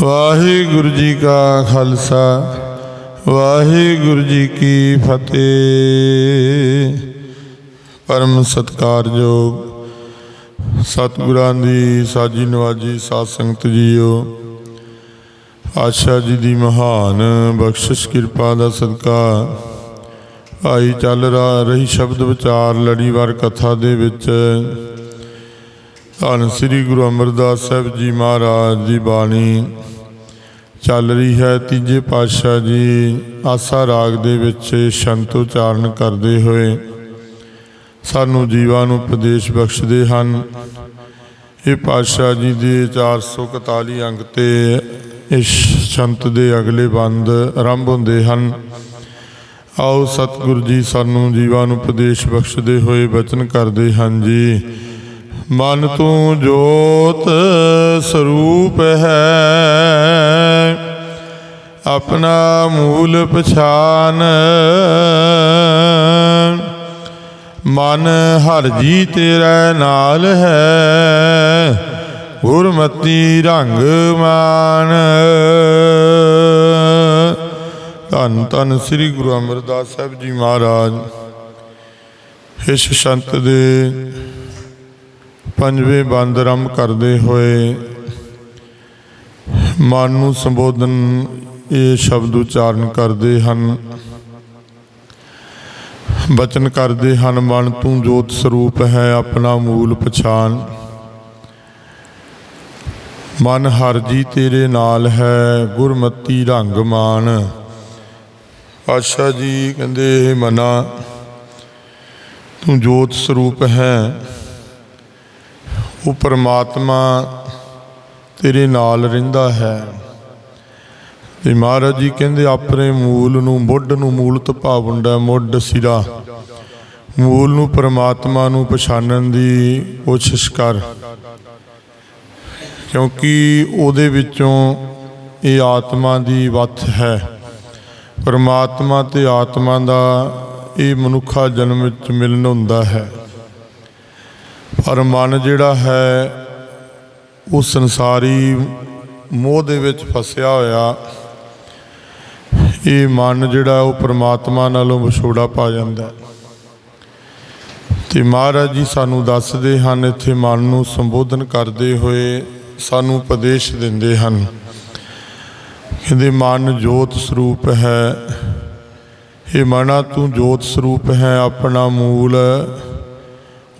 ਵਾਹਿਗੁਰੂ ਜੀ ਕਾ ਖਾਲਸਾ, ਵਾਹਿਗੁਰੂ ਜੀ ਕੀ ਫਤਿਹ। ਪਰਮ ਸਤਕਾਰਯੋਗ ਸਤਿਗੁਰਾਂ ਦੀ ਸਾਜੀ ਨਵਾਜੀ ਸਾਧ ਸੰਗਤ ਜੀਓ, ਆਸ਼ਾ ਜੀ ਦੀ ਮਹਾਨ ਬਖਸ਼ਿਸ਼ ਕਿਰਪਾ ਦਾ ਸਦਕਾ, ਆਈ ਚੱਲ ਰਾ ਰਹੀ ਸ਼ਬਦ ਵਿਚਾਰ ਲੜੀਵਾਰ ਕਥਾ ਦੇ ਵਿੱਚ। ਧੰਨ ਸ੍ਰੀ ਗੁਰੂ ਅਮਰਦਾਸ ਸਾਹਿਬ ਜੀ ਮਹਾਰਾਜ ਦੀ ਬਾਣੀ ਚੱਲ ਰਹੀ ਹੈ। ਤੀਜੇ ਪਾਤਸ਼ਾਹ ਜੀ ਆਸਾ ਰਾਗ ਦੇ ਵਿੱਚ ਸ਼ੰਤ ਉਚਾਰਨ ਕਰਦੇ ਹੋਏ ਸਾਨੂੰ ਜੀਵਾਂ ਨੂੰ ਉਪਦੇਸ਼ ਬਖਸ਼ਦੇ ਹਨ। ਇਹ ਪਾਤਸ਼ਾਹ ਜੀ ਦੇ 441 ਅੰਕ ਤੇ ਇਸ ਸ਼ੰਤ ਦੇ ਅਗਲੇ ਬੰਦ ਆਰੰਭ ਹੁੰਦੇ ਹਨ। ਆਓ ਸਤਿਗੁਰੂ ਜੀ ਸਾਨੂੰ ਜੀਵਾਂ ਨੂੰ ਉਪਦੇਸ਼ ਬਖਸ਼ਦੇ ਹੋਏ ਬਚਨ ਕਰਦੇ ਹਨ ਜੀ। ਮਨ ਤੂੰ ਜੋਤ ਸਰੂਪ ਹੈ। ਆਪਣਾ ਮੂਲ ਪਛਾਨ। ਮਨ ਹਰ ਜੀ ਤੇਰੇ ਨਾਲ ਹੈ। ਗੁਰਮਤੀ ਰੰਗ ਮਾਨ। ਧੰਨ ਧੰਨ ਸ੍ਰੀ ਗੁਰੂ ਅਮਰਦਾਸ ਸਾਹਿਬ ਜੀ ਮਹਾਰਾਜ। ਇਸ ਸੰਤ ਦੇ ਪੰਜਵੇਂ ਬੰਦ ਆਰੰਭ ਕਰਦੇ ਹੋਏ ਮਨ ਨੂੰ ਸੰਬੋਧਨ ਇਹ ਸ਼ਬਦ ਉਚਾਰਨ ਕਰਦੇ ਹਨ। ਬਚਨ ਕਰਦੇ ਹਨ, ਮਨ ਤੂੰ ਜੋਤ ਸਰੂਪ ਹੈ, ਆਪਣਾ ਮੂਲ ਪਛਾਨ। ਮਨ ਹਰ ਜੀ ਤੇਰੇ ਨਾਲ ਹੈ, ਗੁਰਮਤੀ ਰੰਗ ਮਾਨ। ਆਸ਼ਾ ਜੀ ਕਹਿੰਦੇ ਮਨਾ, ਤੂੰ ਜੋਤ ਸਰੂਪ ਹੈ। ਉਹ ਪਰਮਾਤਮਾ ਤੇਰੇ ਨਾਲ ਰਹਿੰਦਾ ਹੈ। ਤੇ ਮਹਾਰਾਜ ਜੀ ਕਹਿੰਦੇ, ਆਪਣੇ ਮੂਲ ਨੂੰ, ਮੁੱਢ ਨੂੰ ਮੂਲਤ ਭਾਵੁੰਡਾ ਮੁੱਢ ਸਿਰਾ। ਮੂਲ ਨੂੰ ਪਰਮਾਤਮਾ ਨੂੰ ਪਛਾਣਨ ਦੀ ਕੋਸ਼ਿਸ਼ ਕਰ। ਕਿਉਂਕਿ ਉਹਦੇ ਵਿੱਚੋਂ ਇਹ ਆਤਮਾ ਦੀ ਵੱਥ ਹੈ। ਪਰਮਾਤਮਾ ਤੇ ਆਤਮਾ ਦਾ ਇਹ ਮਨੁੱਖਾ ਜਨਮ ਵਿੱਚ ਮਿਲਨ ਹੁੰਦਾ ਹੈ। ਪਰ ਮਨ ਜਿਹੜਾ ਹੈ, ਉਹ ਸੰਸਾਰੀ ਮੋਹ ਦੇ ਵਿੱਚ ਫਸਿਆ ਹੋਇਆ। ਇਹ ਮਨ ਜਿਹੜਾ, ਉਹ ਪ੍ਰਮਾਤਮਾ ਨਾਲੋਂ ਵਿਛੋੜਾ ਪਾ ਜਾਂਦਾ। ਹੈ। ਤੇ ਮਹਾਰਾਜ ਜੀ ਸਾਨੂੰ ਦੱਸਦੇ ਹਨ, ਇੱਥੇ ਮਨ ਨੂੰ ਸੰਬੋਧਨ ਕਰਦੇ ਹੋਏ ਸਾਨੂੰ ਉਪਦੇਸ਼ ਦਿੰਦੇ ਹਨ। ਕਹਿੰਦੇ, ਮਨ ਜੋਤ ਸਰੂਪ ਹੈ। ਇਹ ਮਨਾ ਤੂੰ ਜੋਤ ਸਰੂਪ ਹੈ, ਆਪਣਾ ਮੂਲ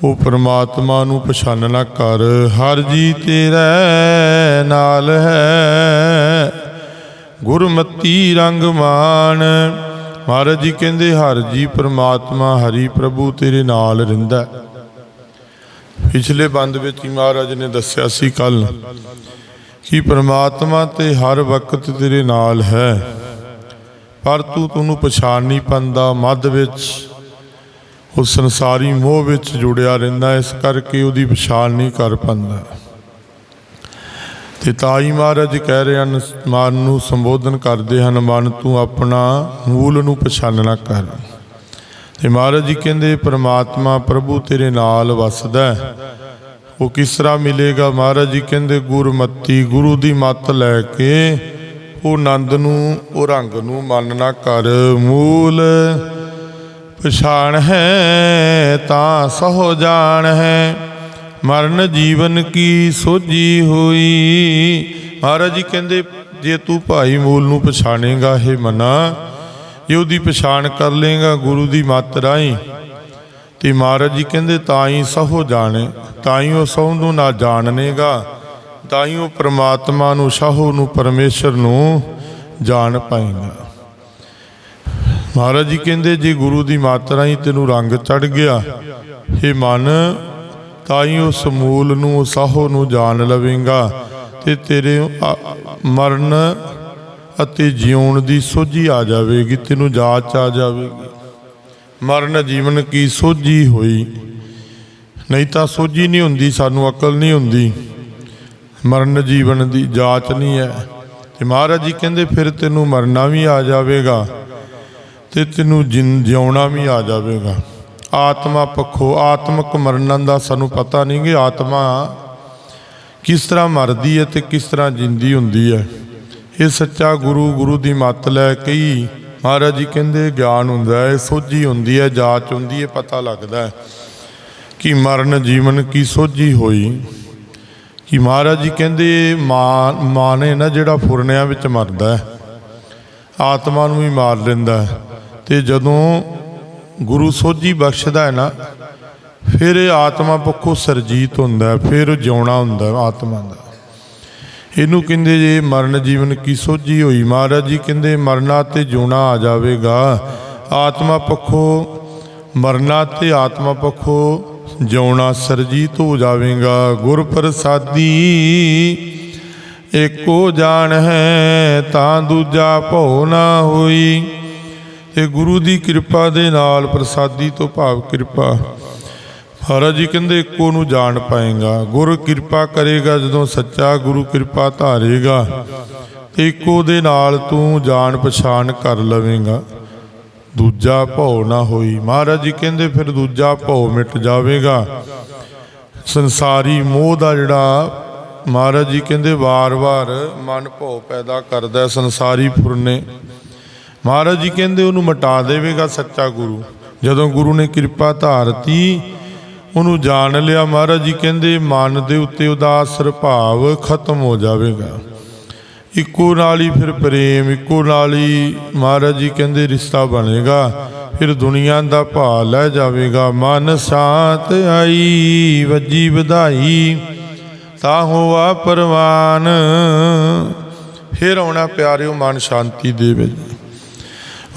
ਉਹ ਪ੍ਰਮਾਤਮਾ ਨੂੰ ਪਛਾਨਣਾ ਕਰ। ਹਰ ਜੀ ਤੇਰੇ ਨਾਲ ਹੈ। ਗੁਰਮਤੀ ਰੰਗ ਮਾਨ ਮਹਾਰਾਜ ਜੀ ਕਹਿੰਦੇ, ਹਰ ਜੀ ਪ੍ਰਮਾਤਮਾ ਹਰੀ ਪ੍ਰਭੂ ਤੇਰੇ ਨਾਲ ਰਹਿੰਦਾ ਪਿਛਲੇ ਬੰਦ ਵਿੱਚ ਹੀ ਮਹਾਰਾਜ ਨੇ ਦੱਸਿਆ ਸੀ ਕੱਲ ਕਿ ਪ੍ਰਮਾਤਮਾ ਤੇ ਹਰ ਵਕਤ ਤੇਰੇ ਨਾਲ ਹੈ। ਪਰ ਤੂੰ ਤੈਨੂੰ ਪਛਾਣ ਨਹੀਂ ਪੰਦਾ ਮੱਧ ਵਿੱਚ। ਉਹ ਸੰਸਾਰੀ ਮੋਹ ਵਿੱਚ ਜੁੜਿਆ ਰਹਿੰਦਾ, ਇਸ ਕਰਕੇ ਉਹਦੀ ਪਛਾਣ ਨਹੀਂ ਕਰ ਪਾਉਂਦਾ। ਤੇ ਤਾਈ ਮਹਾਰਾਜ ਕਹਿ ਰਹੇ ਹਨ, ਮਨ ਨੂੰ ਸੰਬੋਧਨ ਕਰਦੇ ਹਨ, ਮਨ ਤੂੰ ਆਪਣਾ ਮੂਲ ਨੂੰ ਪਛਾਨਣਾ ਕਰ। ਤੇ ਮਹਾਰਾਜ ਜੀ ਕਹਿੰਦੇ, ਪ੍ਰਮਾਤਮਾ ਪ੍ਰਭੂ ਤੇਰੇ ਨਾਲ ਵਸਦਾ ਉਹ ਕਿਸ ਤਰ੍ਹਾਂ ਮਿਲੇਗਾ? ਮਹਾਰਾਜ ਜੀ ਕਹਿੰਦੇ, ਗੁਰਮਤੀ ਗੁਰੂ ਦੀ ਮੱਤ ਲੈ ਕੇ ਉਹ ਆਨੰਦ ਨੂੰ, ਉਹ ਰੰਗ ਨੂੰ ਮੰਨਣਾ ਕਰ। ਮੂਲ ਪਛਾਣ ਹੈ, ਤਾਂ ਸਹੁ ਜਾਣ ਹੈ। ਮਰਨ ਜੀਵਨ ਕੀ ਸੋਝੀ ਹੋਈ? ਮਹਾਰਾਜ ਜੀ ਕਹਿੰਦੇ, ਜੇ ਤੂੰ ਭਾਈ ਮੂਲ ਨੂੰ ਪਛਾਣੇਗਾ ਇਹ ਮਨਾ ਜੇ ਉਹਦੀ ਪਛਾਣ ਕਰ ਲੇਗਾ ਗੁਰੂ ਦੀ ਮੱਤ ਰਾਹੀਂ। ਤੇ ਮਹਾਰਾਜ ਜੀ ਕਹਿੰਦੇ ਤਾਂ ਹੀ ਸਹੁ ਜਾਣੇ ਤਾਂ ਹੀ ਉਹ ਸਹੁ ਨੂੰ ਨਾ ਜਾਣਨੇਗਾ ਤਾਂ ਹੀ ਉਹ ਪ੍ਰਮਾਤਮਾ ਨੂੰ, ਸਾਹੂ ਨੂੰ, ਪਰਮੇਸ਼ਰ ਨੂੰ ਜਾਣ ਪਾਏਗਾ। ਮਹਾਰਾਜ ਜੀ ਕਹਿੰਦੇ, ਜੇ ਗੁਰੂ ਦੀ ਮਾਤਰਾ ਹੀ ਤੈਨੂੰ ਰੰਗ ਚੜ ਗਿਆ ਇਹ ਮਨ ਤਾਂ ਹੀ ਉਸ ਮੂਲ ਨੂੰ ਸਾਹੋ ਨੂੰ ਜਾਣ ਲਵੇਂਗਾ ਤੇ ਤੇਰੇ ਮਰਨ ਅਤੇ ਜਿਉਣ ਦੀ ਸੋਝੀ ਆ ਜਾਵੇਗੀ, ਤੈਨੂੰ ਜਾਚ ਆ ਜਾਵੇਗੀ। ਮਰਨ ਜੀਵਨ ਕੀ ਸੋਝੀ ਹੋਈ? ਨਹੀਂ ਤਾਂ ਸੋਝੀ ਨਹੀਂ ਹੁੰਦੀ, ਸਾਨੂੰ ਅਕਲ ਨਹੀਂ ਹੁੰਦੀ। ਮਰਨ ਜੀਵਨ ਦੀ ਜਾਚ ਨਹੀਂ ਹੈ। ਤੇ ਮਹਾਰਾਜ ਜੀ ਕਹਿੰਦੇ, ਫਿਰ ਤੈਨੂੰ ਮਰਨਾ ਵੀ ਆ ਜਾਵੇਗਾ। ਤੇ ਤੈਨੂੰ ਜਿੰ- ਜਿਉਣਾ ਵੀ ਆ ਜਾਵੇਗਾ। ਆਤਮਾ ਪੱਖੋਂ, ਆਤਮਕ ਮਰਨਾਂ ਦਾ ਸਾਨੂੰ ਪਤਾ ਨਹੀਂ ਕਿ ਆਤਮਾ ਕਿਸ ਤਰ੍ਹਾਂ ਮਰਦੀ ਹੈ ਤੇ ਕਿਸ ਤਰ੍ਹਾਂ ਜਿੰਦੀ ਹੁੰਦੀ ਹੈ। ਇਹ ਸੱਚਾ ਗੁਰੂ ਗੁਰੂ ਦੀ ਮੱਤ ਲੈ ਕਈ ਮਹਾਰਾਜ ਜੀ ਕਹਿੰਦੇ ਗਿਆਨ ਹੁੰਦਾ ਹੈ, ਸੋਝੀ ਹੁੰਦੀ ਹੈ, ਜਾਚ ਹੁੰਦੀ ਹੈ, ਪਤਾ ਲੱਗਦਾ ਹੈ ਕਿ ਮਰਨ ਜੀਵਨ ਕੀ ਸੋਝੀ ਹੋਈ। ਕਿ ਮਹਾਰਾਜ ਜੀ ਕਹਿੰਦੇ ਮਾਂ ਮਾਂ ਨੇ ਨਾ ਜਿਹੜਾ ਫੁਰਨਿਆਂ ਵਿੱਚ ਮਰਦਾ ਹੈ, ਆਤਮਾ ਨੂੰ ਹੀ ਮਾਰ ਲੈਂਦਾ ਹੈ। ਤੇ ਜਦੋਂ ਗੁਰੂ ਸੋਝੀ ਬਖਸ਼ਦਾ ਹੈ ਨਾ, ਫਿਰ ਇਹ ਆਤਮਾ ਪੱਖੋਂ ਸਰਜੀਤ ਹੁੰਦਾ ਫਿਰ ਜਿਉਣਾ ਹੁੰਦਾ ਆਤਮਾ ਦਾ। ਇਹਨੂੰ ਕਹਿੰਦੇ ਜੇ ਮਰਨ ਜੀਵਨ ਕੀ ਸੋਝੀ ਹੋਈ? ਮਹਾਰਾਜ ਜੀ ਕਹਿੰਦੇ, ਮਰਨਾ ਤੇ ਜਿਉਣਾ ਆ ਜਾਵੇਗਾ। ਆਤਮਾ ਪੱਖੋਂ ਮਰਨਾ ਤੇ ਆਤਮਾ ਪੱਖੋਂ ਜਿਉਣਾ ਸਰਜੀਤ ਹੋ ਜਾਵੇਗਾ। ਗੁਰ ਪ੍ਰਸਾਦੀ ਏਕੋ ਜਾਣ ਹੈ, ਤਾਂ ਦੂਜਾ ਭਉ ਨਾ ਹੋਈ। ਤੇ ਗੁਰੂ ਦੀ ਕਿਰਪਾ ਦੇ ਨਾਲ ਪ੍ਰਸਾਦੀ ਤੋਂ ਭਾਵ ਕਿਰਪਾ। ਮਹਾਰਾਜ ਜੀ ਕਹਿੰਦੇ, ਇੱਕੋ ਨੂੰ ਜਾਣ ਪਾਏਗਾ। ਗੁਰ ਕਿਰਪਾ ਕਰੇਗਾ ਜਦੋਂ ਸੱਚਾ ਗੁਰੂ ਕਿਰਪਾ ਧਾਰੇਗਾ। ਤੇ ਇੱਕੋ ਦੇ ਨਾਲ ਤੂੰ ਜਾਣ ਪਛਾਣ ਕਰ ਲਵੇਂਗਾ। ਦੂਜਾ ਭਉ ਨਾ ਹੋਈ। ਮਹਾਰਾਜ ਜੀ ਕਹਿੰਦੇ, ਫਿਰ ਦੂਜਾ ਭਉ ਮਿਟ ਜਾਵੇਗਾ। ਸੰਸਾਰੀ ਮੋਹ ਦਾ ਜਿਹੜਾ, ਮਹਾਰਾਜ ਜੀ ਕਹਿੰਦੇ, ਵਾਰ-ਵਾਰ ਮਨ ਭਉ ਪੈਦਾ ਕਰਦਾ ਸੰਸਾਰੀ ਫੁਰਨੇ ਮਹਾਰਾਜ ਜੀ ਕਹਿੰਦੇ ਉਹਨੂੰ ਮਿਟਾ ਦੇਵੇਗਾ ਸੱਚਾ ਗੁਰੂ। ਜਦੋਂ ਗੁਰੂ ਨੇ ਕਿਰਪਾ ਧਾਰਤੀ, ਉਹਨੂੰ ਜਾਣ ਲਿਆ, ਮਹਾਰਾਜ ਜੀ ਕਹਿੰਦੇ ਮਨ ਦੇ ਉੱਤੇ ਉਦਾਸ ਭਾਵ ਖਤਮ ਹੋ ਜਾਵੇਗਾ। ਇੱਕੋ ਨਾਲ ਹੀ ਫਿਰ ਪ੍ਰੇਮ, ਇੱਕੋ ਨਾਲ ਹੀ ਮਹਾਰਾਜ ਜੀ ਕਹਿੰਦੇ ਰਿਸ਼ਤਾ ਬਣੇਗਾ। ਫਿਰ ਦੁਨੀਆ ਦਾ ਭਾਅ ਲੈ ਜਾਵੇਗਾ। ਮਨ ਸ਼ਾਂਤ ਆਈ, ਵੱਜੀ ਵਧਾਈ, ਤਾਂ ਹੋਆ ਪਰਵਾਨ। ਫਿਰ ਆਉਣਾ ਪਿਆਰਿਓ, ਮਨ ਸ਼ਾਂਤੀ ਦੇ ਵਿੱਚ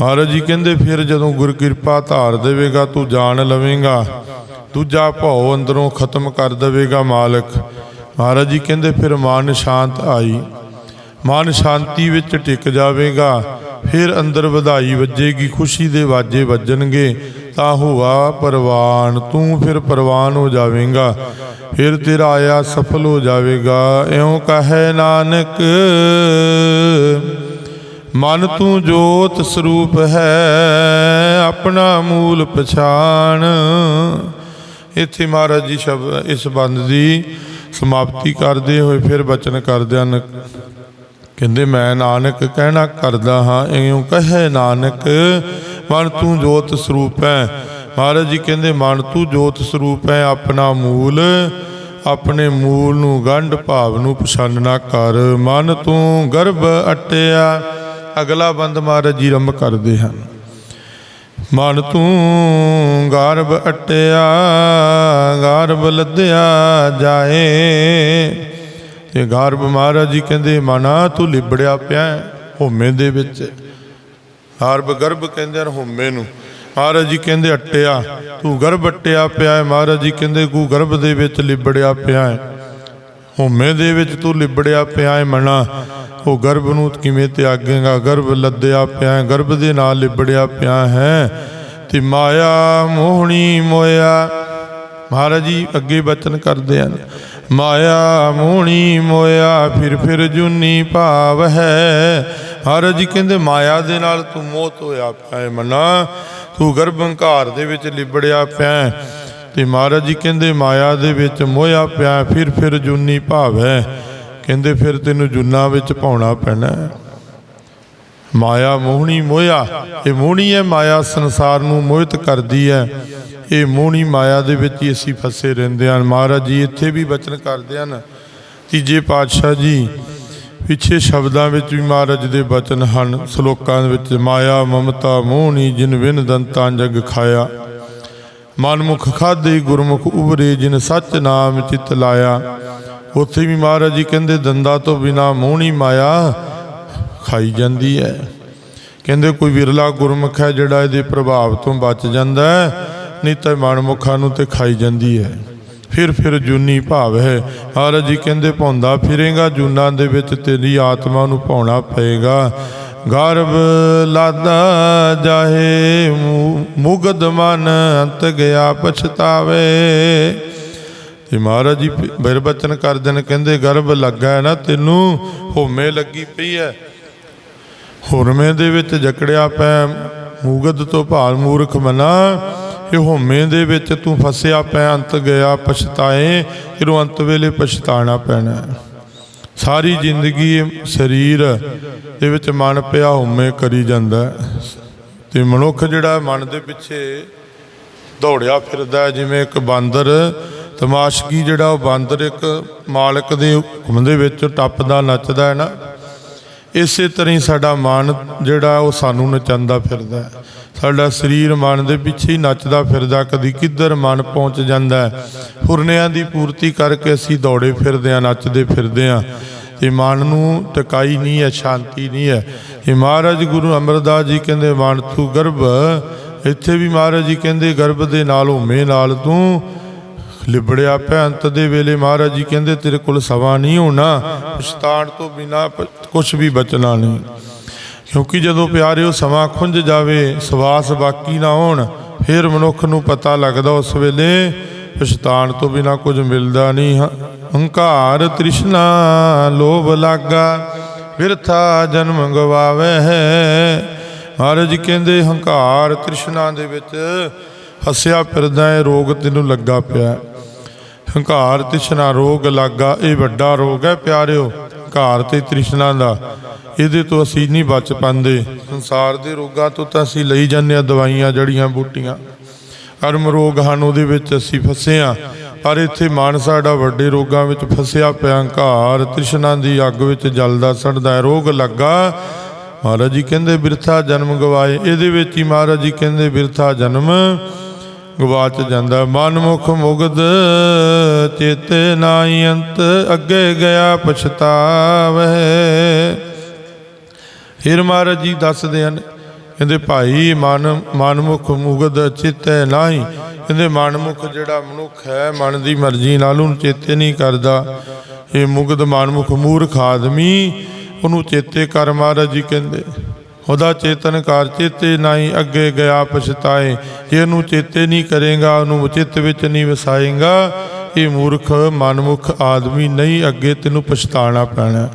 ਮਹਾਰਾਜ ਜੀ ਕਹਿੰਦੇ, ਫਿਰ ਜਦੋਂ ਗੁਰ ਕਿਰਪਾ ਧਾਰ ਦੇਵੇਗਾ, ਤੂੰ ਜਾਣ ਲਵੇਂਗਾ। ਦੂਜਾ ਭਉ ਅੰਦਰੋਂ ਖਤਮ ਕਰ ਦੇਵੇਗਾ ਮਾਲਕ। ਮਹਾਰਾਜ ਜੀ ਕਹਿੰਦੇ, ਫਿਰ ਮਨ ਸ਼ਾਂਤ ਆਈ। ਮਨ ਸ਼ਾਂਤੀ ਵਿੱਚ ਟਿਕ ਜਾਵੇਗਾ। ਫਿਰ ਅੰਦਰ ਵਧਾਈ ਵੱਜੇਗੀ, ਖੁਸ਼ੀ ਦੇ ਵਾਜੇ ਵੱਜਣਗੇ। ਤਾਂ ਹੋਵਾ ਪਰਵਾਨ, ਤੂੰ ਫਿਰ ਪਰਵਾਨ ਹੋ ਜਾਵੇਂਗਾ। ਫਿਰ ਤੇਰਾ ਆਇਆ ਸਫਲ ਹੋ ਜਾਵੇਗਾ। ਇਉਂ ਕਹੇ ਨਾਨਕ ਮਨ ਤੂੰ ਜੋਤ ਸਰੂਪ ਹੈ, ਆਪਣਾ ਮੂਲ ਪਛਾਣ। ਇੱਥੇ ਮਹਾਰਾਜ ਜੀ ਸ਼ਬਦ ਇਸ ਬੰਦ ਦੀ ਸਮਾਪਤੀ ਕਰਦੇ ਹੋਏ ਫਿਰ ਬਚਨ ਕਰਦੇ ਹਨ। ਕਹਿੰਦੇ, ਮੈਂ ਨਾਨਕ ਕਹਿਣਾ ਕਰਦਾ ਹਾਂ, ਇਉਂ ਕਹੇ ਨਾਨਕ, ਮਨ ਤੂੰ ਜੋਤ ਸਰੂਪ ਹੈ। ਮਹਾਰਾਜ ਜੀ ਕਹਿੰਦੇ, ਮਨ ਤੂੰ ਜੋਤ ਸਰੂਪ ਹੈ, ਆਪਣਾ ਮੂਲ, ਆਪਣੇ ਮੂਲ ਨੂੰ ਗੰਢ ਭਾਵ ਨੂੰ ਪਛਾਨਣਾ ਕਰ। ਮਨ ਤੂੰ ਗਰਭ ਅਟਿਆ ਅਗਲਾ ਬੰਦ ਮਹਾਰਾਜ ਜੀ ਰੰਭ ਕਰਦੇ ਹਨ। ਮਨ ਤੂੰ ਗਰਭ ਅਟਿਆ ਗਰਭ ਲੱਦਿਆ ਜਾਏ। ਤੇ ਗਰਭ ਮਹਾਰਾਜ ਜੀ ਕਹਿੰਦੇ, ਮਨਾ ਤੂੰ ਲਿਬੜਿਆ ਪਿਆ ਹੋਮੇ ਦੇ ਵਿੱਚ। ਗਰਭ ਗਰਭ ਕਹਿੰਦੇ ਹਨ ਹੋਮੇ ਨੂੰ। ਮਹਾਰਾਜ ਜੀ ਕਹਿੰਦੇ, ਅਟਿਆ, ਤੂੰ ਗਰਭ ਅਟਿਆ ਪਿਆ ਹੈ। ਮਹਾਰਾਜ ਜੀ ਕਹਿੰਦੇ, ਤੂੰ ਗਰਭ ਦੇ ਵਿੱਚ ਲਿਬੜਿਆ ਪਿਆ ਹੈ। ਹਉਮੈ ਦੇ ਵਿੱਚ ਤੂੰ ਲਿਬੜਿਆ ਪਿਆ ਹੈ ਮਨਾ। ਉਹ ਗਰਭ ਨੂੰ ਕਿਵੇਂ ਤਿਆਗੇਗਾ? ਗਰਭ ਲੱਦਿਆ ਪਿਆ ਹੈ ਗਰਭ ਦੇ ਨਾਲ ਲਿਬੜਿਆ ਪਿਆ ਹੈ। ਤੇ ਮਾਇਆ ਮੋਹਣੀ ਮੋਇਆ। ਮਹਾਰਾਜ ਜੀ ਅੱਗੇ ਬਚਨ ਕਰਦੇ ਹਨ। ਮਾਇਆ ਮੋਹਣੀ ਮੋਇਆ, ਫਿਰ ਫਿਰ ਜੁਨੀ ਭਾਵ ਹੈ। ਮਹਾਰਾਜ ਜੀ ਕਹਿੰਦੇ, ਮਾਇਆ ਦੇ ਨਾਲ ਤੂੰ ਮੋਹਤ ਹੋਇਆ ਪਿਆ ਹੈ ਮਨਾ। ਤੂੰ ਗਰਭ ਹੰਕਾਰ ਦੇ ਵਿੱਚ ਲਿਬੜਿਆ ਪਿਆ ਤੇ ਮਹਾਰਾਜ ਜੀ ਕਹਿੰਦੇ, ਮਾਇਆ ਦੇ ਵਿੱਚ ਮੋਇਆ ਪਿਆ, ਫਿਰ ਫਿਰ ਜੁਨੀ ਭਾਵ। ਹੈ ਕਹਿੰਦੇ, ਫਿਰ ਤੈਨੂੰ ਜੁਨਾ ਵਿੱਚ ਪਾਉਣਾ ਪੈਣਾ ਮਾਇਆ ਮੋਹਣੀ ਮੋਇਆ ਇਹ ਮੋਹਣੀ ਹੈ, ਮਾਇਆ ਸੰਸਾਰ ਨੂੰ ਮੋਹਿਤ ਕਰਦੀ ਹੈ। ਇਹ ਮੋਹਣੀ ਮਾਇਆ ਦੇ ਵਿੱਚ ਹੀ ਅਸੀਂ ਫਸੇ ਰਹਿੰਦੇ ਹਾਂ। ਮਹਾਰਾਜ ਜੀ ਇੱਥੇ ਵੀ ਬਚਨ ਕਰਦੇ ਹਨ। ਤੀਜੇ ਪਾਤਸ਼ਾਹ ਜੀ, ਪਿੱਛੇ ਸ਼ਬਦਾਂ ਵਿੱਚ ਵੀ ਮਹਾਰਾਜ ਦੇ ਬਚਨ ਹਨ। ਸ਼ਲੋਕਾਂ ਵਿੱਚ, ਮਾਇਆ ਮਮਤਾ ਮੋਹਣੀ, ਜਿਨ ਵਿਨ ਦੰਤਾਂ ਜਗ ਖਾਇਆ। ਮਨਮੁਖ ਖਾਦੇ ਗੁਰਮੁਖ ਉਬਰੇ ਜਿਨ ਸੱਚ ਨਾਮ ਚਿਤ ਲਾਇਆ। ਉੱਥੇ ਵੀ ਮਹਾਰਾਜ ਜੀ ਕਹਿੰਦੇ, ਦੰਦਾਂ ਤੋਂ ਬਿਨਾ ਮੋਹਣੀ ਮਾਇਆ, ਖਾਈ ਜਾਂਦੀ ਹੈ ਕਹਿੰਦੇ, ਕੋਈ ਵਿਰਲਾ ਗੁਰਮੁਖ ਹੈ ਜਿਹੜਾ ਇਹਦੇ ਪ੍ਰਭਾਵ ਤੋਂ ਬਚ ਜਾਂਦਾ ਹੈ ਨਹੀਂ ਤਾਂ ਮਨਮੁਖਾਂ ਨੂੰ ਤੇ ਖਾਈ ਜਾਂਦੀ ਹੈ ਫਿਰ ਫਿਰ ਜੂਨੀ ਭਾਵ ਹੈ। ਮਹਾਰਾਜ ਜੀ ਕਹਿੰਦੇ, ਭੌਂਦਾ ਫਿਰੇਗਾ, ਜੂਨਾਂ ਦੇ ਵਿੱਚ ਤੇਰੀ ਆਤਮਾ ਨੂੰ ਪਾਉਣਾ ਪਏਗਾ। ਗਰਭ ਲਾਦਾ ਜਾਹੇ ਮੁ- ਮਨ ਅੰਤ ਗਿਆ ਪਛਤਾਵੇ। ਤੇ ਮਹਾਰਾਜ ਜੀ ਬਿਰਬਚਨ ਕਰਦੇ ਨੇ, ਕਹਿੰਦੇ ਗਰਭ ਲੱਗਾ ਨਾ ਤੈਨੂੰ, ਹੋਮੇ ਲੱਗੀ ਪਈ ਹੈ ਹੁਰਮੇ ਦੇ ਵਿੱਚ ਜਕੜਿਆ ਪੈ ਮੂਗਦ ਤੋਂ ਭਾਲ ਮੂਰਖ ਮਨਾ, ਇਹ ਹੋਮੇ ਦੇ ਵਿੱਚ ਤੂੰ ਫਸਿਆ ਪੈ, ਅੰਤ ਗਿਆ ਪਛਤਾਏ, ਇਹਨੂੰ ਅੰਤ ਵੇਲੇ ਪਛਤਾਣਾ ਪੈਣਾ। ਸਾਰੀ ਜ਼ਿੰਦਗੀ ਸਰੀਰ ਦੇ ਵਿੱਚ ਮਨ ਪਿਆ ਹੋਮੇ ਕਰੀ ਜਾਂਦਾ ਹੈ। ਤੇ ਮਨੁੱਖ ਜਿਹੜਾ ਮਨ ਦੇ ਪਿੱਛੇ ਦੌੜਿਆ ਫਿਰਦਾ ਜਿਵੇਂ ਇੱਕ ਬਾਂਦਰ ਤਮਾਸ਼ਗੀ ਜਿਹੜਾ ਉਹ ਬਾਂਦਰ ਇੱਕ ਮਾਲਕ ਦੇ ਹੁਕਮ ਦੇ ਵਿੱਚ ਟੱਪਦਾ, ਨੱਚਦਾ ਹੈ ਨਾ ਇਸੇ ਤਰ੍ਹਾਂ ਹੀ ਸਾਡਾ ਮਨ ਜਿਹੜਾ ਉਹ ਸਾਨੂੰ ਨਚਾਉਂਦਾ ਫਿਰਦਾ ਹੈ ਸਾਡਾ ਸਰੀਰ ਮਨ ਦੇ ਪਿੱਛੇ ਹੀ ਨੱਚਦਾ ਫਿਰਦਾ, ਕਦੀ ਕਿੱਧਰ ਮਨ ਪਹੁੰਚ ਜਾਂਦਾ ਹੈ। ਫੁਰਨਿਆਂ ਦੀ ਪੂਰਤੀ ਕਰਕੇ ਅਸੀਂ ਦੌੜੇ ਫਿਰਦੇ ਹਾਂ, ਨੱਚਦੇ ਫਿਰਦੇ ਹਾਂ। ਤੇ ਮਨ ਨੂੰ ਟਿਕਾਈ ਨਹੀਂ ਹੈ, ਸ਼ਾਂਤੀ ਨਹੀਂ ਹੈ। ਇਹ ਮਹਾਰਾਜ ਗੁਰੂ ਅਮਰਦਾਸ ਜੀ ਕਹਿੰਦੇ, ਮਨ ਤੂੰ ਗਰਭ, ਇੱਥੇ ਵੀ ਮਹਾਰਾਜ ਜੀ ਕਹਿੰਦੇ, ਗਰਭ ਦੇ ਨਾਲ ਹੋਮੇ ਨਾਲ ਤੂੰ ਲਿਬੜਿਆ ਪਿਆ ਅੰਤ ਦੇ ਵੇਲੇ ਮਹਾਰਾਜ ਜੀ ਕਹਿੰਦੇ, ਤੇਰੇ ਕੋਲ ਸਵਾ ਨਹੀਂ ਹੋਣਾ, ਪਛਤਾਣ ਤੋਂ ਬਿਨਾ ਕੁਝ ਵੀ ਬਚਣਾ ਨਹੀਂ। ਕਿਉਂਕਿ ਜਦੋਂ ਪਿਆਰਿਓ ਸਮਾਂ ਖੁੰਝ ਜਾਵੇ, ਸਵਾਸ ਬਾਕੀ ਨਾ ਹੋਣ, ਫਿਰ ਮਨੁੱਖ ਨੂੰ ਪਤਾ ਲੱਗਦਾ ਉਸ ਵੇਲੇ, ਪਛਤਾਣ ਤੋਂ ਬਿਨਾ ਕੁਝ ਮਿਲਦਾ ਨਹੀਂ। ਹੰਕਾਰ ਤ੍ਰਿਸ਼ਨਾ ਲੋਭ ਲਾਗਾ ਵਿਰਥਾ ਜਨਮ ਗਵਾਵੇ ਹੈ ਮਹਾਰਾਜ ਜੀ ਕਹਿੰਦੇ, ਹੰਕਾਰ ਤ੍ਰਿਸ਼ਨਾ ਦੇ ਵਿੱਚ ਹੱਸਿਆ ਫਿਰਦਾ ਹੈ ਰੋਗ ਤੈਨੂੰ ਲੱਗਾ ਪਿਆ। ਹੰਕਾਰ ਤ੍ਰਿਸ਼ਨਾ ਰੋਗ ਲੱਗਾ, ਇਹ ਵੱਡਾ ਰੋਗ ਹੈ ਪਿਆਰਿਓ। ਹੰਕਾਰ ਤੇ ਤ੍ਰਿਸ਼ਨਾ ਦਾ, ਇਹਦੇ ਤੋਂ ਅਸੀਂ ਨਹੀਂ ਬਚ ਪਾਂਦੇ ਸੰਸਾਰ ਦੇ ਰੋਗਾਂ ਤੋਂ ਤਾਂ ਅਸੀਂ ਲਈ ਜਾਂਦੇ ਆ ਦਵਾਈਆਂ, ਜੜੀਆਂ, ਬੂਟੀਆਂ। ਕਰਮ ਰੋਗ ਹਨ, ਉਹਦੇ ਵਿੱਚ ਅਸੀਂ ਫਸੇ ਆ ਪਰ ਇੱਥੇ ਮਨ ਸਾਡਾ ਵੱਡੇ ਰੋਗਾਂ ਵਿੱਚ ਫਸਿਆ ਪਿਆ ਹੰਕਾਰ ਤ੍ਰਿਸ਼ਨਾ ਦੀ ਅੱਗ ਵਿੱਚ ਜਲਦਾ ਸੜਦਾ ਹੈ। ਰੋਗ ਲੱਗਾ, ਮਹਾਰਾਜ ਜੀ ਕਹਿੰਦੇ ਬਿਰਥਾ ਜਨਮ ਗਵਾਏ। ਇਹਦੇ ਵਿੱਚ ਹੀ ਮਹਾਰਾਜ ਜੀ ਕਹਿੰਦੇ ਬਿਰਥਾ ਜਨਮ ਗਵਾਚ ਜਾਂਦਾ। ਮਨਮੁਖ ਮੁਗਦ ਚੇਤੇ ਨਾਹੀ ਅੰਤ, ਅੱਗੇ ਗਿਆ ਪਛਤਾਵੇ ਹਿਰ ਮਹਾਰਾਜ ਜੀ ਦੱਸਦੇ ਹਨ, ਕਹਿੰਦੇ ਭਾਈ ਮਨ, ਮਨਮੁਖ ਮੁਗਦ ਚਿੱਤੈ ਨਾਹੀ। ਕਹਿੰਦੇ ਮਨਮੁਖ ਜਿਹੜਾ ਮਨੁੱਖ ਹੈ, ਮਨ ਦੀ ਮਰਜ਼ੀ ਨਾਲ ਉਹਨੂੰ ਚੇਤੇ ਨਹੀਂ ਕਰਦਾ। ਇਹ ਮੁਗਦ ਮਨਮੁਖ ਮੂਰਖ ਆਦਮੀ, ਉਹਨੂੰ ਚੇਤੇ ਕਰ ਮਹਾਰਾਜ ਜੀ ਕਹਿੰਦੇ। ਉਹਦਾ ਚੇਤਨ ਕਰ, ਚੇਤੇ ਨਹੀਂ ਅੱਗੇ ਗਿਆ ਪਛਤਾਏ। ਜੇ ਉਹਨੂੰ ਚੇਤੇ ਨਹੀਂ ਕਰੇਗਾ, ਉਹਨੂੰ ਚਿੱਤ ਵਿੱਚ ਨਹੀਂ ਵਸਾਏਗਾ। ਇਹ ਮੂਰਖ, ਮਨਮੁਖ ਆਦਮੀ ਨਹੀਂ, ਅੱਗੇ ਤੈਨੂੰ ਪਛਤਾਣਾ ਪੈਣਾ।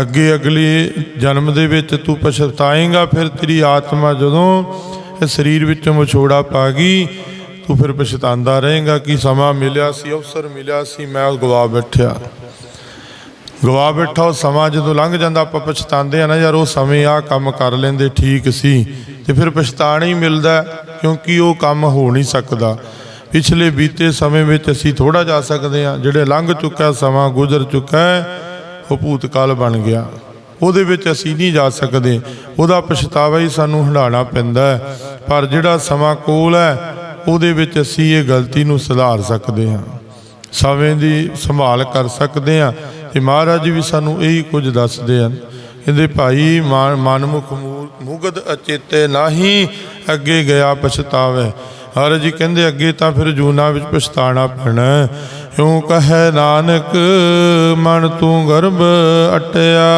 ਅੱਗੇ ਅਗਲੇ ਜਨਮ ਦੇ ਵਿੱਚ ਤੂੰ ਪਛਤਾਏਗਾ, ਫਿਰ ਤੇਰੀ ਆਤਮਾ ਜਦੋਂ ਇਹ ਸਰੀਰ ਵਿੱਚੋਂ ਵਿਛੋੜਾ ਪਾ ਗਈ, ਤੂੰ ਫਿਰ ਪਛਤਾਉਂਦਾ ਰਹੇਗਾ ਕਿ ਸਮਾਂ ਮਿਲਿਆ ਸੀ, ਅਵਸਰ ਮਿਲਿਆ ਸੀ, ਮੈਂ ਉਹ ਗਵਾ ਬੈਠਿਆ। ਗਵਾ ਬੈਠਾ, ਉਹ ਸਮਾਂ ਜਦੋਂ ਲੰਘ ਜਾਂਦਾ, ਆਪਾਂ ਪਛਤਾਉਂਦੇ ਆ ਨਾ, ਯਾਰ ਉਹ ਸਮੇਂ ਆ ਕੰਮ ਕਰ ਲੈਂਦੇ, ਠੀਕ ਸੀ। ਤੇ ਫਿਰ ਪਛਤਾਣਾ ਹੀ ਮਿਲਦਾ ਕਿਉਂਕਿ ਉਹ ਕੰਮ ਹੋ ਨਹੀਂ ਸਕਦਾ। ਪਿਛਲੇ ਬੀਤੇ ਸਮੇਂ ਵਿੱਚ ਅਸੀਂ ਥੋੜਾ ਜਾ ਸਕਦੇ ਆ ਜਿਹੜੇ ਲੰਘ ਚੁੱਕਾ ਸਮਾਂ ਗੁਜ਼ਰ ਚੁੱਕਾ ਹੈ, ਉਹ ਭੂਤਕਾਲ ਬਣ ਗਿਆ। ਉਹਦੇ ਵਿੱਚ ਅਸੀਂ ਨਹੀਂ ਜਾ ਸਕਦੇ, ਉਹਦਾ ਪਛਤਾਵਾ ਹੀ ਸਾਨੂੰ ਹੰਡਾਣਾ ਪੈਂਦਾ ਪਰ ਜਿਹੜਾ ਸਮਾਂ ਕੋਲ ਹੈ, ਉਹਦੇ ਵਿੱਚ ਅਸੀਂ ਇਹ ਗਲਤੀ ਨੂੰ ਸੁਧਾਰ ਸਕਦੇ ਹਾਂ। ਸਮੇਂ ਦੀ ਸੰਭਾਲ ਕਰ ਸਕਦੇ ਹਾਂ ਤੇ ਮਹਾਰਾਜ ਜੀ ਵੀ ਸਾਨੂੰ ਇਹੀ ਕੁਝ ਦੱਸਦੇ ਹਨ। ਕਹਿੰਦੇ ਭਾਈ ਮਨ- ਮਨਮੁਖ ਮੂ- ਮੁਗਧ ਅਚੇਤੇ ਨਾਹੀ ਅੱਗੇ ਗਿਆ ਪਛਤਾਵੇ। ਹਰ ਜੀ ਕਹਿੰਦੇ ਅੱਗੇ ਤਾਂ ਫਿਰ ਜੂਨਾ ਵਿੱਚ ਪਛਤਾਣਾ ਪੈਣਾ। ਹੈ। ਇਉਂ ਕਹੈ ਨਾਨਕ, ਮਨ ਤੂੰ ਗਰਭ ਅਟਿਆ,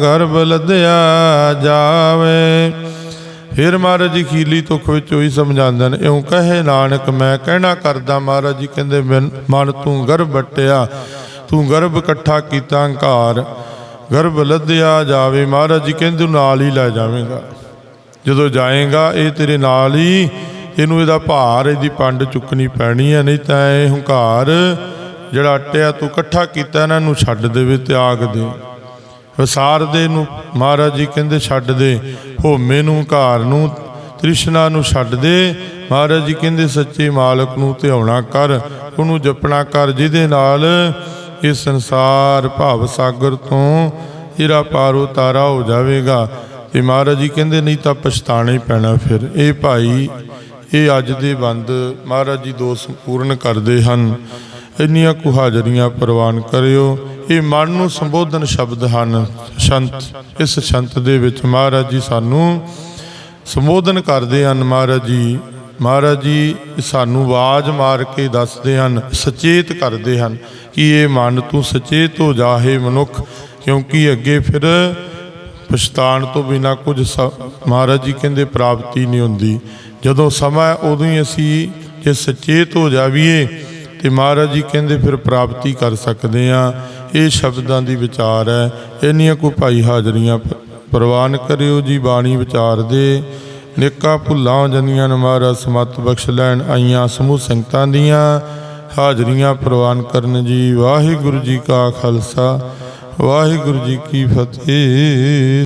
ਗਰਭ ਲੱਦਿਆ ਜਾਵੇ। ਫਿਰ ਮਹਾਰਾਜ ਜੀ ਖੀਲੀ ਤੁਖ ਵਿੱਚ ਉਹੀ ਸਮਝਾਉਂਦੇ ਨੇ ਇਉਂ ਕਹੇ ਨਾਨਕ, ਮੈਂ ਕਹਿਣਾ ਕਰਦਾ ਮਹਾਰਾਜ ਜੀ, ਕਹਿੰਦੇ ਮਨ ਮਨ ਤੂੰ ਗਰਭ ਬੱਟਿਆ ਤੂੰ ਗਰਭ ਇਕੱਠਾ ਕੀਤਾ ਹੰਕਾਰ ਗਰਭ ਲੱਦਿਆ ਜਾਵੇ ਮਹਾਰਾਜ ਜੀ ਕਹਿੰਦੇ ਤੂੰ ਨਾਲ ਹੀ ਲੈ ਜਾਵੇਂਗਾ। ਜਦੋਂ ਜਾਏਗਾ, ਇਹ ਤੇਰੇ ਨਾਲ ਹੀ, ਇਹਨੂੰ ਇਹਦਾ ਭਾਰ, ਇਹਦੀ ਪੰਡ ਚੁੱਕਣੀ ਪੈਣੀ ਹੈ, ਨਹੀਂ ਤਾਂ ਇਹ ਹੰਕਾਰ ਜਿਹੜਾ ਅਟਿਆ ਤੂੰ ਇਕੱਠਾ ਕੀਤਾ ਇਹਨਾਂ ਨੂੰ ਛੱਡ ਦੇਵੇ, ਤਿਆਗ ਦੇ। ਵਿਸਾਰ ਦੇ ਨੂੰ ਮਹਾਰਾਜ ਜੀ ਕਹਿੰਦੇ ਛੱਡ ਦੇ, ਹੋਮੇ ਨੂੰ ਹੰਕਾਰ ਨੂੰ, ਤ੍ਰਿਸ਼ਨਾ ਨੂੰ ਛੱਡ ਦੇ। ਮਹਾਰਾਜ ਜੀ ਕਹਿੰਦੇ ਸੱਚੇ ਮਾਲਕ ਨੂੰ ਧਿਆਉਣਾ ਕਰ, ਉਹਨੂੰ ਜਪਣਾ ਕਰ, ਜਿਹਦੇ ਨਾਲ ਇਹ ਸੰਸਾਰ ਭਾਵ ਸਾਗਰ ਤੋਂ ਇਹਦਾ ਪਾਰ ਉਤਾਰਾ ਹੋ ਜਾਵੇਗਾ। ਤੇ ਮਹਾਰਾਜ ਜੀ ਕਹਿੰਦੇ, ਨਹੀਂ ਤਾਂ ਪਛਤਾਣਾ ਹੀ ਪੈਣਾ ਫਿਰ। ਇਹ ਭਾਈ, ਇਹ ਅੱਜ ਦੇ ਬੰਦ ਮਹਾਰਾਜ ਜੀ ਦੋ ਸੰਪੂਰਨ ਕਰਦੇ ਹਨ। ਇੰਨੀਆਂ ਕੁ ਹਾਜ਼ਰੀਆਂ ਪ੍ਰਵਾਨ ਕਰਿਓ। ਇਹ ਮਨ ਨੂੰ ਸੰਬੋਧਨ ਸ਼ਬਦ ਹਨ। ਸ਼ੰਤ, ਇਸ ਸ਼ੰਤ ਦੇ ਵਿੱਚ ਮਹਾਰਾਜ ਜੀ ਸਾਨੂੰ ਸੰਬੋਧਨ ਕਰਦੇ ਹਨ ਮਹਾਰਾਜ ਜੀ। ਮਹਾਰਾਜ ਜੀ, ਸਾਨੂੰ ਆਵਾਜ਼ ਮਾਰ ਕੇ ਦੱਸਦੇ ਹਨ, ਸੁਚੇਤ ਕਰਦੇ ਹਨ। ਕਿ ਇਹ ਮਨ ਤੂੰ ਸਚੇਤ ਹੋ ਜਾਹੇ ਮਨੁੱਖ, ਕਿਉਂਕਿ ਅੱਗੇ ਫਿਰ ਪਛਤਾਣ ਤੋਂ ਬਿਨਾ ਕੁਝ ਸ- ਮਹਾਰਾਜ ਜੀ ਕਹਿੰਦੇ ਪ੍ਰਾਪਤੀ ਨਹੀਂ ਹੁੰਦੀ। ਜਦੋਂ ਸਮਾਂ ਉਦੋਂ ਹੀ ਅਸੀਂ ਜੇ ਸਚੇਤ ਹੋ ਜਾਵੀਏ ਤੇ ਮਹਾਰਾਜ ਜੀ ਕਹਿੰਦੇ ਫਿਰ ਪ੍ਰਾਪਤੀ ਕਰ ਸਕਦੇ ਆ ਇਹ ਸ਼ਬਦਾਂ ਦੀ ਵਿਚਾਰ ਹੈ। ਇੰਨੀਆਂ ਕੋ ਭਾਈ ਹਾਜ਼ਰੀਆਂ ਪ੍ਰਵਾਨ ਕਰਿਓ ਜੀ, ਬਾਣੀ ਵਿਚਾਰ ਦੇ। ਨੇਕਾਂ ਭੁੱਲਾਂ ਜਨੀਆਂ ਨੂੰ ਮਹਾਰਾਜ, ਸਮਤ ਬਖਸ਼ ਲੈਣ ਆਈਆਂ, ਸਮੂਹ ਸੰਗਤਾਂ ਦੀਆਂ। ਹਾਜ਼ਰੀਆਂ ਪ੍ਰਵਾਨ ਕਰਨ ਜੀ। ਵਾਹਿਗੁਰੂ ਜੀ ਕਾ ਖਾਲਸਾ ਵਾਹਿਗੁਰੂ ਜੀ ਕੀ ਫਤਿਹ।